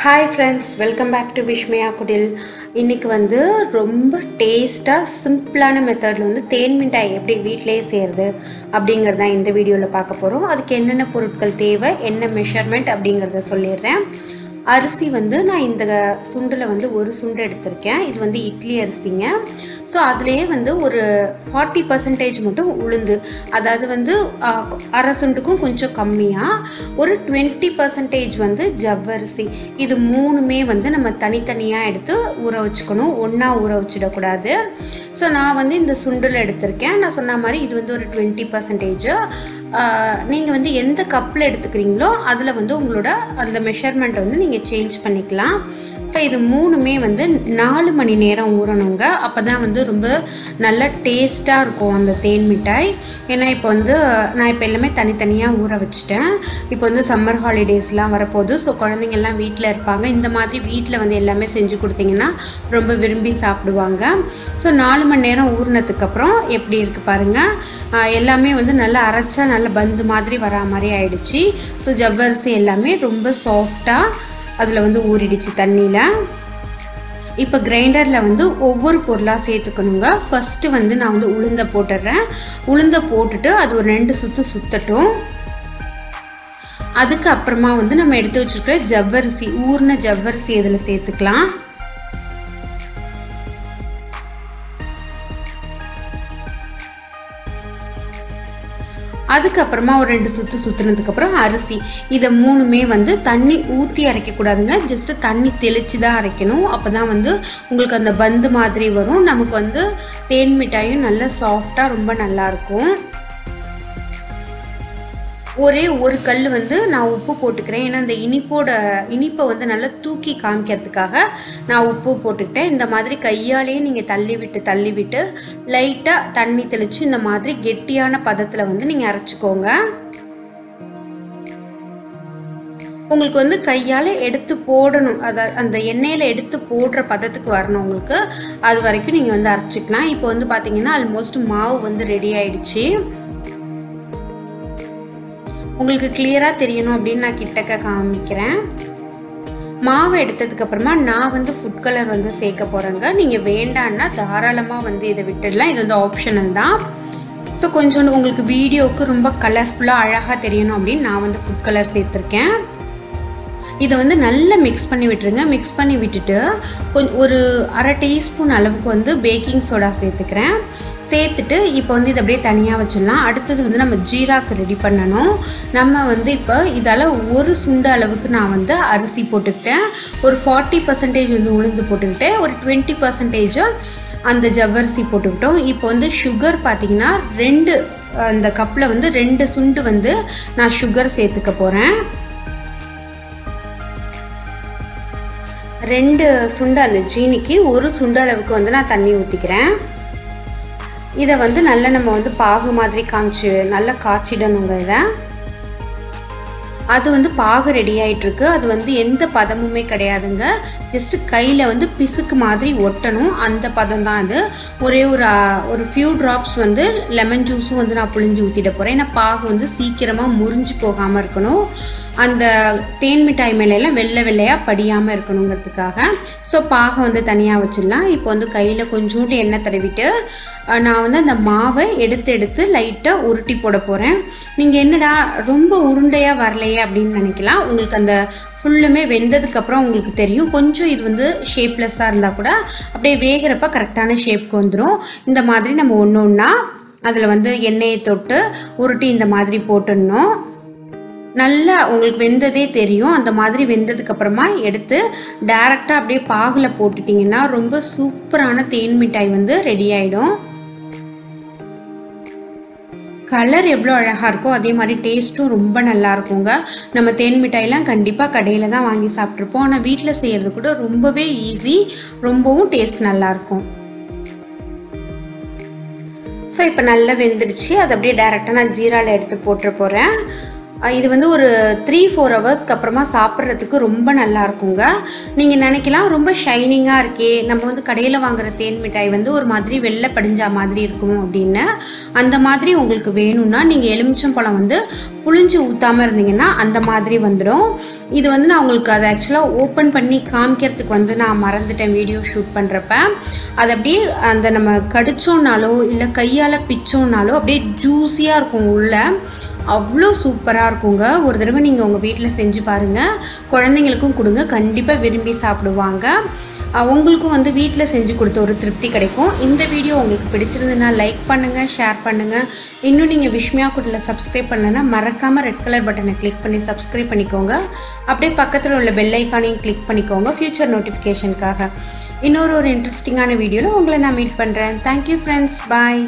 Hi friends welcome back to Vishmaya Kudil இன்றைக்கி வந்து ரொம்ப டேஸ்ட்டாக சிம்பிளான மெத்தடில் வந்து தேன் மிட்டாய் எப்படி வீட்டிலேயே செய்கிறது அப்படிங்கிறது தான் இந்த வீடியோவில் பார்க்க போகிறோம் அதுக்கு என்னென்ன பொருட்கள் தேவை என்ன மெஷர்மெண்ட் அப்படிங்கிறத சொல்லிடுறேன். அரிசி வந்து நான் இந்த சுண்டில் வந்து ஒரு சுண்டு எடுத்திருக்கேன். இது வந்து இட்லி அரிசிங்க. ஸோ அதுலேயே வந்து ஒரு ஃபார்ட்டி பர்சன்டேஜ் மட்டும் உளுந்து. அதாவது வந்து அரை சுண்டுக்கும் கொஞ்சம் கம்மியாக ஒரு டுவெண்ட்டி பர்சன்டேஜ் வந்து ஜவ்வரிசி இது மூணுமே வந்து நம்ம தனித்தனியாக எடுத்து ஊற வச்சுக்கணும். ஒன்றா ஊற வச்சிடக்கூடாது. ஸோ நான் வந்து இந்த சுண்டில் எடுத்திருக்கேன். நான் சொன்ன மாதிரி இது வந்து ஒரு டுவெண்ட்டி பர்சன்டேஜ் நீங்கள் வந்து எந்த கப்பில் எடுத்துக்கிறீங்களோ அதில் வந்து உங்களோட அந்த மெஷர்மெண்ட்டை வந்து நீங்கள் சேஞ்ச் பண்ணிக்கலாம். ஸோ இது மூணுமே வந்து நாலு மணி நேரம் ஊறணுங்க. அப்போ தான் வந்து ரொம்ப நல்ல டேஸ்ட்டாக இருக்கும் அந்த தேன் மிட்டாய். ஏன்னா இப்போ வந்து நான் இப்போ எல்லாமே தனித்தனியாக ஊற வச்சுட்டேன். இப்போ வந்து சம்மர் ஹாலிடேஸ்லாம் வரப்போகுது. ஸோ குழந்தைங்கள்லாம் வீட்டில் இருப்பாங்க. இந்த மாதிரி வீட்டில் வந்து எல்லாமே செஞ்சு கொடுத்தீங்கன்னா ரொம்ப விரும்பி சாப்பிடுவாங்க. ஸோ நாலு மணி நேரம் ஊறினதுக்கப்புறம் எப்படி இருக்குது பாருங்கள் எல்லாமே வந்து நல்லா அரைச்சா நல்ல பந்து மாதிரி வரா மாதிரி ஆயிடுச்சு. ஸோ ஜவ்வரிசி எல்லாமே ரொம்ப சாஃப்டாக அதில் வந்து ஊறிடுச்சு தண்ணியில். இப்போ கிரைண்டரில் வந்து ஒவ்வொரு பொருளாக சேர்த்துக்கணுங்க. ஃபஸ்ட்டு வந்து நான் வந்து உளுந்தை போட்டுடுறேன் உளுந்தை போட்டுட்டு அது ஒரு ரெண்டு சுற்று சுற்றட்டும் அதுக்கு அப்புறமா வந்து நம்ம எடுத்து வச்சிருக்கிற ஜவ்வரிசி ஊர்ன ஜவ்வரிசி இதில் சேர்த்துக்கலாம்? அதுக்கப்புறமா ஒரு ரெண்டு சுற்று சுற்றுனதுக்கப்புறம் அரிசி. இதை மூணுமே வந்து தண்ணி ஊற்றி அரைக்கக்கூடாதுங்க. ஜஸ்ட்டு தண்ணி தெளித்து தான் அரைக்கணும். அப்போ தான் வந்து உங்களுக்கு அந்த பந்து மாதிரி வரும். நமக்கு வந்து தேன் மிட்டாயும் நல்லா சாஃப்டாக ரொம்ப நல்லாயிருக்கும் ஒரே ஒரு கல் வந்து நான் உப்பு போட்டுக்கிறேன். ஏன்னா இந்த இனிப்போட இனிப்பை வந்து நல்லா தூக்கி காமிக்கிறதுக்காக நான் உப்பு போட்டுக்கிட்டேன். இந்த மாதிரி கையாலேயே நீங்கள் தள்ளி விட்டு தள்ளி விட்டு லைட்டாக தண்ணி தெளித்து இந்த மாதிரி கெட்டியான பதத்தில் வந்து நீங்கள் அரைச்சிக்கோங்க. உங்களுக்கு வந்து கையால் எடுத்து போடணும். அதை அந்த எண்ணெயில் எடுத்து போடுற பதத்துக்கு வரணும் உங்களுக்கு. அது வரைக்கும் நீங்கள் வந்து அரைச்சிக்கலாம். இப்போ வந்து பார்த்தீங்கன்னா ஆல்மோஸ்ட் மாவு வந்து ரெடி ஆயிடுச்சு. உங்களுக்கு கிளியராக தெரியணும் அப்படின்னு நான் கிட்டக்க காமிக்கிறேன். மாவு எடுத்ததுக்கப்புறமா நான் வந்து ஃபுட் கலர் வந்து சேர்க்க போகிறேங்க நீங்கள் வேண்டான்னா தாராளமாக வந்து இதை விட்டுடலாம். இது வந்து ஆப்ஷனல் தான். ஸோ கொஞ்சோண்டு உங்களுக்கு வீடியோவுக்கு ரொம்ப கலர்ஃபுல்லாக அழகாக தெரியணும் அப்படின்னு நான் வந்து ஃபுட் கலர் சேர்த்துருக்கேன். இதை வந்து நல்லா மிக்ஸ் பண்ணி விட்டுருங்க. மிக்ஸ் பண்ணி விட்டுட்டு கொஞ்சம் ஒரு அரை டீஸ்பூன் அளவுக்கு வந்து பேக்கிங் சோடா சேர்த்துக்கிறேன். சேர்த்துட்டு இப்போ வந்து இதை அப்படியே தனியாக வச்சிடலாம். அடுத்தது வந்து நம்ம ஜீராக்கு ரெடி பண்ணணும். நம்ம வந்து இப்போ இதால் ஒரு சுண்டு அளவுக்கு நான் வந்து அரிசி போட்டுக்கிட்டேன். ஒரு ஃபார்ட்டி பர்சன்டேஜ் வந்து உளுந்து போட்டுக்கிட்டேன். ஒரு டுவெண்ட்டி பர்சன்டேஜ் அந்த ஜவ்வரிசி போட்டுக்கிட்டோம். இப்போ வந்து சுகர் பார்த்திங்கன்னா ரெண்டு அந்த கப்பில் வந்து ரெண்டு சுண்டு வந்து நான் சுகர் சேர்த்துக்க போகிறேன் ரெண்டு சுண்டு அந்த ஜீனிக்கு ஒரு சுண்டு அளவுக்கு வந்து நான் தண்ணி ஊற்றிக்கிறேன் இதை வந்து நல்லா நம்ம வந்து பாகு மாதிரி காமிச்சு நல்லா காய்ச்சிடணுங்க இதை. அது வந்து பாகு ரெடி ஆகிட்டுருக்கு அது வந்து எந்த பதமுமே கிடையாதுங்க. ஜஸ்ட் கையில் வந்து பிசுக்கு மாதிரி ஒட்டணும். அந்த பதம் தான் அது. ஒரே ஒரு ஒரு ஃபியூ ட்ராப்ஸ் வந்து லெமன் ஜூஸும் வந்து நான் புழிஞ்சு ஊற்றிட போகிறேன் ஏன்னா பாகு வந்து சீக்கிரமாக முறிஞ்சு போகாமல் இருக்கணும். அந்த தேன் மிட்டாய் மேலெல்லாம் வெள்ளை வெள்ளையாக படியாமல் இருக்கணுங்கிறதுக்காக. ஸோ பாகை வந்து தனியாக வச்சிடலாம். இப்போ வந்து கையில் கொஞ்சோண்டு எண்ணெய் தடவிட்டு நான் வந்து அந்த மாவை எடுத்து எடுத்து லைட்டாக உருட்டி போட போகிறேன் நீங்கள் என்னடா ரொம்ப உருண்டையாக வரலையே அப்படின்னு நினைக்கலாம். உங்களுக்கு அந்த ஃபுல்லுமே வெந்ததுக்கப்புறம் உங்களுக்கு தெரியும். கொஞ்சம் இது வந்து ஷேப்லெஸ்ஸாக இருந்தால் கூட அப்படியே வேகிறப்ப கரெக்டான ஷேப்க்கு வந்துடும் இந்த மாதிரி நம்ம ஒன்று ஒன்றா அதில் வந்து எண்ணெயை தொட்டு உருட்டி இந்த மாதிரி போட்டுடணும். நல்லா உங்களுக்கு வெந்ததே தெரியும். அந்த மாதிரி வெந்ததுக்கப்புறமா எடுத்து டேரெக்டாக அப்படியே பாகில் போட்டுட்டிங்கன்னா ரொம்ப சூப்பரான தேன் மிட்டாய் வந்து ரெடி ஆகிடும் கலர் எவ்வளோ அழகாக இருக்கோ அதே மாதிரி டேஸ்ட்டும் ரொம்ப நல்லா இருக்குங்க. நம்ம தேன் மிட்டாயெல்லாம் கண்டிப்பாக கடையில் தான் வாங்கி சாப்பிட்ருப்போம் ஆனால் வீட்டில் செய்கிறது கூட ரொம்பவே ஈஸி ரொம்பவும் டேஸ்ட் நல்லாயிருக்கும் ஸோ இப்போ நல்லா வெந்துடுச்சு அதை அப்படியே டேரெக்டாக நான் ஜீராவில் எடுத்து போட்டுற போகிறேன் இது வந்து ஒரு த்ரீ ஃபோர் ஹவர்ஸ்க்கு அப்புறமா சாப்பிட்றதுக்கு ரொம்ப நல்லா இருக்குங்க. நீங்கள் நினைக்கலாம் ரொம்ப ஷைனிங்காக இருக்கே. நம்ம வந்து கடையில் வாங்குற தேன் மிட்டாய் வந்து ஒரு மாதிரி வெள்ளை படிஞ்சா மாதிரி இருக்கும் அப்படின்னு. அந்த மாதிரி உங்களுக்கு வேணும்னா நீங்கள் எலுமிச்சம்பழம் வந்து புளிஞ்சு ஊற்றாமல் இருந்தீங்கன்னா அந்த மாதிரி வந்துடும். இது வந்து நான் உங்களுக்கு அதை ஆக்சுவலாக ஓப்பன் பண்ணி காமிக்கிறதுக்கு வந்து நான் மறந்துட்டேன் வீடியோ ஷூட் பண்ணுறப்ப அது அப்படியே அந்த நம்ம கடிச்சோன்னாலோ இல்லை கையால் பிச்சோன்னாலோ அப்படியே ஜூஸியாக இருக்கும் உள்ளே. அவ்வளோ சூப்பராக இருக்குங்க. ஒரு தடவை நீங்கள் உங்கள் வீட்டில் செஞ்சு பாருங்கள் குழந்தைங்களுக்கும் கொடுங்க. கண்டிப்பாக விரும்பி சாப்பிடுவாங்க. உங்களுக்கும் வந்து வீட்டில் செஞ்சு கொடுத்த ஒரு திருப்தி கிடைக்கும். இந்த வீடியோ உங்களுக்கு பிடிச்சிருந்ததுன்னா லைக் பண்ணுங்கள் ஷேர் பண்ணுங்கள் இன்னும் நீங்கள் விஷ்மியா குட்டில் சப்ஸ்கிரைப் பண்ணலைன்னா மறக்காமல் ரெட் கலர் பட்டனை கிளிக் பண்ணி சப்ஸ்கிரைப் பண்ணிக்கோங்க. அப்படியே பக்கத்தில் உள்ள பெல் ஐக்கானையும் கிளிக் பண்ணிக்கோங்க ஃப்யூச்சர் நோட்டிஃபிகேஷனுக்காக இன்னொரு ஒரு இன்ட்ரெஸ்டிங்கான வீடியோவில் உங்களை நான் மீட் பண்ணுறேன் தேங்க்யூ ஃப்ரெண்ட்ஸ் பாய்